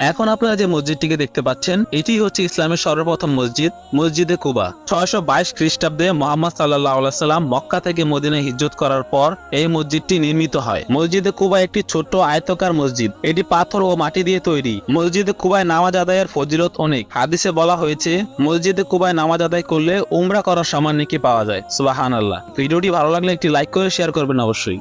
এখন আপনারা যে মসজিদটিকে দেখতে পাচ্ছেন, এটি হচ্ছে ইসলামের সর্বপ্রথম মসজিদ, মসজিদে কুবা। ছয়শো বাইশ খ্রিস্টাব্দে মোহাম্মদ সাল্লাহ সাল্লাম মক্কা থেকে মদিনায় হিজরত করার পর এই মসজিদটি নির্মিত হয়। মসজিদে কুবা একটি ছোট্ট আয়তকার মসজিদ। এটি পাথর ও মাটি দিয়ে তৈরি। মসজিদে কুবায় নামাজ আদায়ের ফজিলত অনেক। হাদিসে বলা হয়েছে, মসজিদে কুবায় নামাজ আদায় করলে উমরা করার সমান নাকি পাওয়া যায়। সুবাহান আল্লাহ ভিডিওটি ভালো লাগলে একটি লাইক করে শেয়ার করবেন অবশ্যই।